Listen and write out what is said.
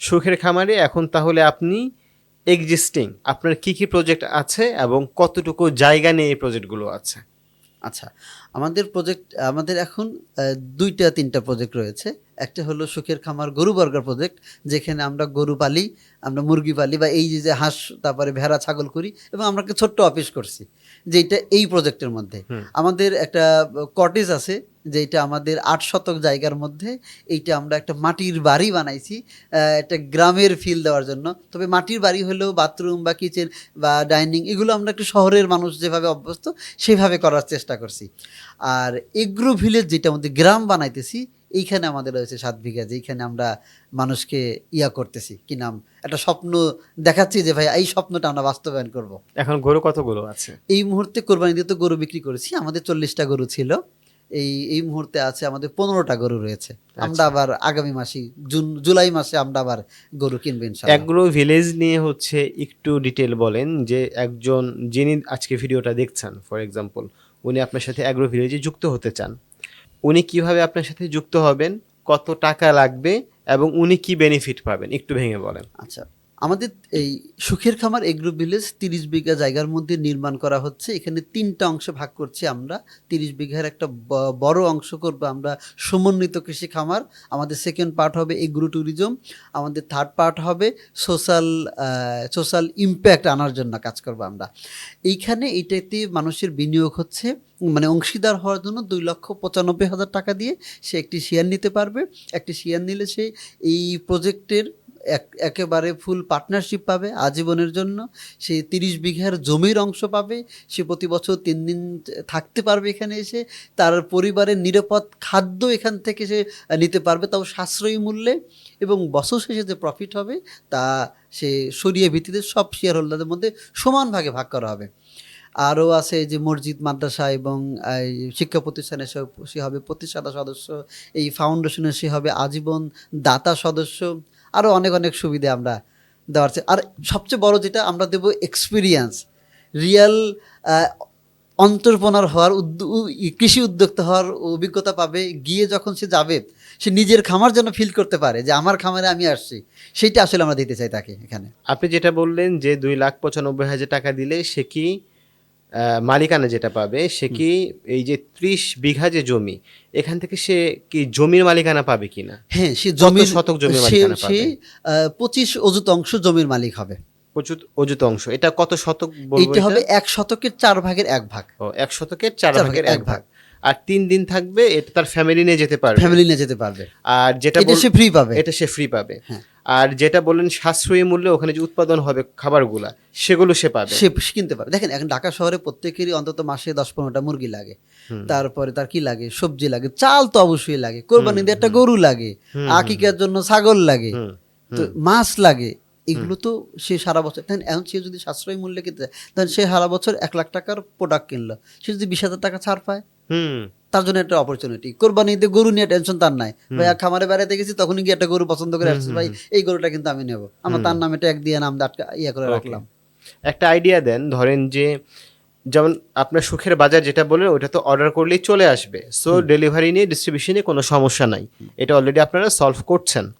সুখের খামারে এখন তাহলে আপনি এক্সিস্টিং আপনার কি কি প্রজেক্ট আছে এবং কতটুকু জায়গা নিয়ে এই প্রজেক্টগুলো আছে? আচ্ছা আমাদের প্রজেক্ট আমাদের এখন দুইটা তিনটা প্রজেক্ট রয়েছে। একটা হলো সুখের খামার গরু বর্গার প্রজেক্ট যেখানে আমরা গরু পালি আমরা মুরগি পালি বা এই যে যে হাঁস তারপরে ভেড়া ছাগল করি এবং আমরা একটা ছোট্ট অফিস করছি যেটা এই প্রজেক্টের মধ্যে। আমাদের একটা কটেজ আছে যেটা আমাদের আট শতক জায়গার মধ্যে এইটা আমরা একটা মাটির বাড়ি বানাইছি একটা গ্রামের ফিল দেওয়ার জন্য। তবে মাটির বাড়ি হলেও বাথরুম বা কিচেন বা ডাইনিং এগুলো আমরা একটু শহরের মানুষ যেভাবে অভ্যস্ত সেভাবে করার চেষ্টা করছি। আর এগ্রো ভিলেজ যেটা আমাদের গ্রাম বানাইতেছি এইখানে আমাদের রয়েছে সাত বিঘা যেইখানে আমরা মানুষকে ইয়া করতেছি। কি নাম? একটা স্বপ্ন দেখাচ্ছি যে ভাই এই স্বপ্নটা আমরা বাস্তবায়ন করব। এখন গরু কতগুলো আছে? এই মুহূর্তে কোরবানি দিয়ে তো গরু বিক্রি করেছি আমাদের চল্লিশটা গরু ছিল। এই এই মুহূর্তে আছে আমাদের পনেরোটা গরু রয়েছে। আমরা আবার আগামী মাসে জুন জুলাই মাসে আমরা আবার গরু কিনবো ইনশাআল্লাহ। অ্যাগ্রো ভিলেজ নিয়ে হচ্ছে একটু ডিটেল বলেন যে একজন যিনি আজকে ভিডিওটা দেখছেন ফর এক্সাম্পল উনি আপনার সাথে অ্যাগ্রো ভিলেজে যুক্ত হতে চান। উনি কীভাবে আপনার সাথে যুক্ত হবেন কত টাকা লাগবে এবং উনি কি বেনিফিট পাবেন একটু ভেঙে বলেন। আচ্ছা। আমাদের এই সুখের খামার এগ্রো ভিলেজ তিরিশ বিঘা জায়গার মধ্যে নির্মাণ করা হচ্ছে। এখানে তিনটা অংশে ভাগ করছি আমরা। তিরিশ বিঘার একটা বড় অংশ করব আমরা সমন্বিত কৃষি খামার। আমাদের সেকেন্ড পার্ট হবে এগ্রো ট্যুরিজম আমাদের থার্ড পার্ট হবে সোশ্যাল সোশ্যাল ইম্প্যাক্ট আনার জন্য কাজ করব আমরা। এইখানে এইটাতে মানুষের বিনিয়োগ হচ্ছে মানে অংশীদার হওয়ার জন্য দুই লক্ষ পঁচানব্বই হাজার টাকা দিয়ে সে একটি শেয়ার নিতে পারবে। একটি শেয়ার নিলে সে এই প্রজেক্টের এক, একেবারে ফুল পার্টনারশিপ পাবে আজীবনের জন্য। সে তিরিশ বিঘার জমির অংশ পাবে। সে প্রতি বছর তিন দিন থাকতে পারবে এখানে এসে। তার পরিবারের নিরাপদ খাদ্য এখান থেকে সে নিতে পারবে তাও সাশ্রয়ী মূল্যে। এবং বছর শেষে যে প্রফিট হবে তা সে সরিয়ে ভিত্তিতে সব শেয়ার হোল্ডারদের মধ্যে সমান ভাগে ভাগ করা হবে। আরও আছে যে মসজিদ, মাদ্রাসা এবং শিক্ষা প্রতিষ্ঠানে সে হবে প্রতিষ্ঠাতা সদস্য। এই ফাউন্ডেশনের সে হবে আজীবন দাতা সদস্য। আরও অনেক অনেক সুবিধা আমরা দেওয়ার আর সবচেয়ে বড় যেটা আমরা দেব এক্সপিরিয়েন্স রিয়াল অন্তর্পনার হওয়ার কৃষি উদ্যোক্তা হওয়ার অভিজ্ঞতা পাবে। গিয়ে যখন সে যাবে, সে নিজের খামার জন্য ফিল করতে পারে যে আমার খামারে আমি আসছি। সেইটা আসলে আমরা দিতে চাই তাকে এখানে। আপনি যেটা বললেন যে দুই লাখ পঁচানব্বই হাজার টাকা দিলে সে কি মালিকানা যেটা পাবে সে কি এই যে ত্রিশ বিঘা যে জমি এখান থেকে সে কি জমির মালিকানা পাবে কিনা? হ্যাঁ সে জমি শতক জমির সে মালিকানা সে? পঁচিশ অযুত অংশ জমির মালিক হবে। প্রচুর অযুত অংশ এটা কত শতক এটা হবে এক শতকের চার ভাগের এক ভাগ। ও, এক শতকের চার ভাগের এক ভাগ। আর তিন দিন থাকবে এটা তার ফ্যামিলি নিয়ে যেতে পারবে। ফ্যামিলি নিয়ে যেতে পারবে। আর যেটা এটা সে ফ্রি পাবে। এটা সে ফ্রি পাবে। হ্যাঁ। আর যেটা বললেন সাশ্রয়ী মূল্যে ওখানে যে উৎপাদন হবে খাবারগুলা সেগুলো সে পাবে। সে কিনতে পারবে। দেখেন এখন ঢাকা শহরে প্রত্যেকেরই অন্তত মাসে দশ পনেরোটা মুরগি লাগে। তারপরে তার কি লাগে? সবজি লাগে। চাল তো অবশ্যই লাগে। কোরবানিতে একটা গরু লাগে। আকিকার জন্য ছাগল লাগে। তো মাছ লাগে। এগুলো তো সে সারা বছর দেখেন এখন সে যদি সাশ্রয়ী মূল্যে কিনতে চায় তখন সে সারা বছর এক লাখ টাকার প্রোডাক্ট কিনলো। সে যদি বিশ হাজার টাকা ছাড় পায় হুম। তার জন্য একটা অপরচুনিটি কোরবানি কোরবানিতে গরু নিয়ে টেনশন তার নাই। ভাই খামারে বেড়াতে গেছি তখনই গিয়ে একটা গরু পছন্দ করে আসছি। ভাই এই গরুটা কিন্তু আমি নেব। আমার তার নামে ট্যাগ দিয়ে নাম আটকা ইয়ে করে রাখলাম। একটা আইডিয়া দেন ধরেন যে যেমন আপনার সুখের বাজার যেটা বললেন ওটা তো অর্ডার করলেই চলে আসবে। সো ডেলিভারি নিয়ে ডিস্ট্রিবিউশনে কোনো সমস্যা নাই। এটা অলরেডি আপনারা সলভ করছেন।